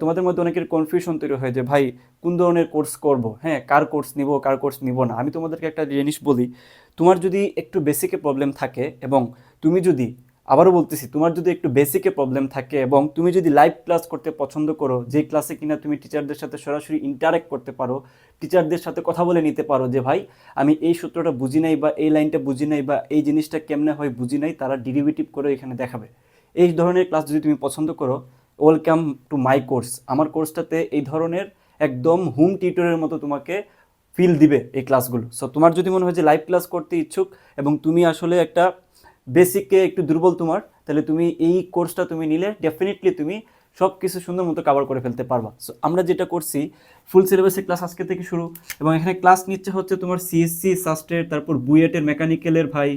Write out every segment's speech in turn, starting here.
তোমাদের মধ্যে অনেকের কনফিউশন তৈরি হয় যে, ভাই, কোন ধরনের কোর্স করব? হ্যাঁ কার কোর্স নিব, কার কোর্স নিব না? আমি তোমাদেরকে একটা জিনিস বলি, তোমার যদি একটু বেসিকে প্রবলেম থাকে এবং তুমি যদি, আবারও বলতেছি, তোমার যদি একটু বেসিকে প্রবলেম থাকে এবং তুমি যদি লাইভ ক্লাস করতে পছন্দ করো, যে ক্লাসে কিনা তুমি টিচারদের সাথে সরাসরি ইন্টারাক্ট করতে পারো টিচারদের সাথে কথা বলে নিতে পারো যে, ভাই, আমি এই সূত্রটা বুঝি নাই বা এই লাইনটা বুঝি নাই বা এই জিনিসটা কেমনে হয় বুঝি নাই? তারা ডেরিভেটিভ করে এখানে দেখাবে। এই ধরনের ক্লাস যদি তুমি পছন্দ করো ওয়েলকাম টু মাই কোর্স। আমার কোর্সটাতে এই ধরনের একদম হোম টিউটরের মতো তোমাকে ফিল দিবে এই ক্লাসগুলো। সো তোমার যদি মনে হয় যে লাইভ ক্লাস করতে ইচ্ছুক এবং তুমি আসলে একটা বেসিককে একটু দুর্বল তোমার, তাহলে তুমি এই কোর্সটা তুমি নিলে ডেফিনেটলি তুমি সব কিছু সুন্দর মতো কভার করে ফেলতে পারবা। সো আমরা যেটা করছি ফুল সিলেবাসের ক্লাস আজকে থেকে শুরু এবং এখানে ক্লাস নিচ্ছে হচ্ছে তোমার সিএসসি সাস্টের তারপর বুয়েটের মেকানিক্যালের ভাই,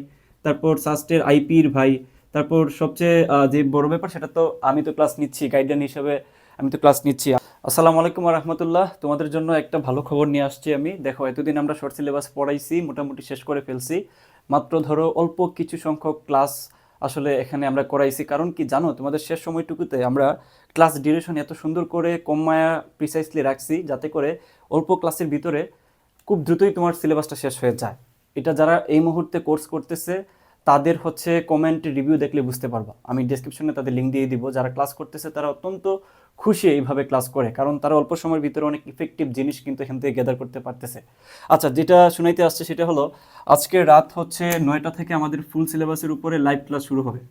তারপর সাস্টের আইপির ভাই তারপর সবচেয়ে যে বড় ব্যাপার সেটা তো আমি তো ক্লাস নিচ্ছি গাইডলাইন হিসেবে আমি তো ক্লাস নিচ্ছি। আসসালামু আলাইকুম রহমতুল্লাহ। তোমাদের জন্য একটা ভালো খবর নিয়ে আসছি আমি। দেখো, এতদিন আমরা শর্ট সিলেবাস পড়াইছি, মোটামুটি শেষ করে ফেলছি। মাত্র ধরো অল্প কিছু সংখ্যক ক্লাস আসলে এখানে আমরা করাইছি। কারণ কি জানো, তোমাদের শেষ সময়টুকুতে আমরা ক্লাস ডিউরেশন এত সুন্দর করে কমায়া প্রিসাইসলি রাখছি যাতে করে অল্প ক্লাসের ভিতরে খুব দ্রুতই তোমার সিলেবাসটা শেষ হয়ে যায়। এটা যারা এই মুহূর্তে কোর্স করতেছে তাদের হচ্ছে কমেন্ট রিভিউ দেখলে বুঝতে পারবা। আমি ডেসক্রিপশনে তাদের লিঙ্ক দিয়ে দিব। যারা ক্লাস করতেছে তারা অত্যন্ত খুশি এইভাবে ক্লাস করে, কারণ তারা অল্প সময়ের ভিতরে অনেক ইফেক্টিভ জিনিস কিন্তু এখান থেকে গ্যাদার করতে পারতেছে। আচ্ছা যেটা শুনাইতে আসছে সেটা হলো, আজকে রাত হচ্ছে নয়টা থেকে আমাদের ফুল সিলেবাসের উপরে লাইভ ক্লাস শুরু হবে।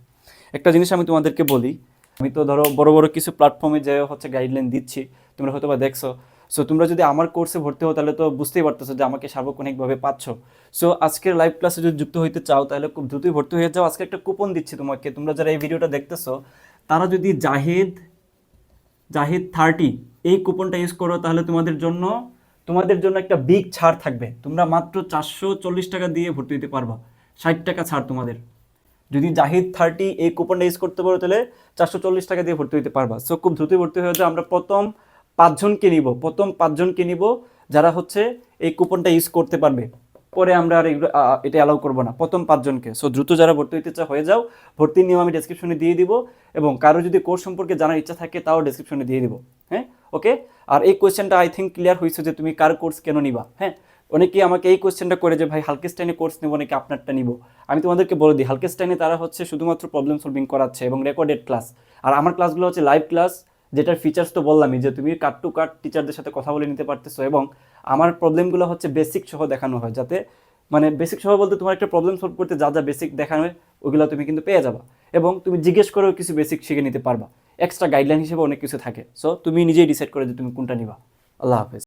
একটা জিনিস আমি তোমাদেরকে বলি, আমি তো ধরো বড় বড় কিছু প্ল্যাটফর্মে যে হচ্ছে গাইডলাইন দিচ্ছি। তোমরা হয়তো বা দেখছ সো তোমরা যদি আমার কোর্সে ভর্তি হও, তাহলে তো বুঝতেই পারতেছো যে আমাকে সার্বক্ষণিকভাবে পাচ্ছ। সো আজকের লাইভ ক্লাসে যদি যুক্ত হইতে চাও, তাহলে খুব দ্রুতই ভর্তি হয়ে যাও। আজকে একটা কুপন দিচ্ছি তোমাকে। তোমরা যারা এই ভিডিওটা দেখতেছো, তারা যদি জাহিদ জাহিদ থার্টি এই কুপনটা ইউজ করো, তাহলে তোমাদের জন্য তোমাদের জন্য একটা বিগ ছাড় থাকবে। তোমরা মাত্র চারশো চল্লিশ টাকা দিয়ে ভর্তি হতে পারবা। ষাট টাকা ছাড় তোমাদের। যদি জাহিদ থার্টি এই কুপনটা ইউজ করতে পারো, তাহলে চারশো চল্লিশ টাকা দিয়ে ভর্তি হতে পারবা। সো খুব দ্রুত ভর্তি হয়ে যাও। আমরা প্রথম পাঁচজনকে নিব। প্রথম পাঁচজনকে নিব যারা হচ্ছে এই কুপনটা ইউজ করতে পারবে। পরে আমরা আর এগুলো এটা অ্যালাউ করব না। প্রথম পাঁচজনকে। সো দ্রুত যারা ভর্তি হতে চাও হয়ে যাও, ভর্তির নিয়ম আমি ডেসক্রিপশনে দিয়ে দিব এবং কারও যদি কোর্স সম্পর্কে জানার ইচ্ছা থাকে তাও ডেসক্রিপশনে দিয়ে দিব। হ্যাঁ? ওকে আর এই কোয়েশ্চেনটা আই থিঙ্ক ক্লিয়ার হয়েছে যে তুমি কার কোর্স কেন নিবা। হ্যাঁ? অনেকেই আমাকে এই কোয়েশ্চেনটা করে যে, ভাই হালকেস্টাইনে কোর্স নেব নাকি আপনারটা নিব? আমি তোমাদেরকে বলে দিই হালকেস্টাইনে তারা হচ্ছে শুধুমাত্র প্রবলেম সলভিং করাচ্ছে এবং রেকর্ডেড ক্লাস আর আমার ক্লাসগুলো হচ্ছে লাইভ ক্লাস যেটার ফিচার্স তো বললামই যে তুমি কাট টু কাট টিচারদের সাথে কথা বলে নিতে পারতেছো এবং আমার প্রবলেমগুলো হচ্ছে বেসিক সহ দেখানো হয় যাতে মানে বেসিক সহ বলতে তোমার একটা প্রবলেম সলভ করতে যা যা বেসিক দেখানো হয়, ওগুলো তুমি কিন্তু পেয়ে যাবা এবং তুমি জিজ্ঞেস করেও কিছু বেসিক শিখে নিতে পারবা। এক্সট্রা গাইডলাইন হিসেবে অনেক কিছু থাকে। সো তুমি নিজেই ডিসাইড করে যে তুমি কোনটা নিবা। আল্লাহ হাফেজ।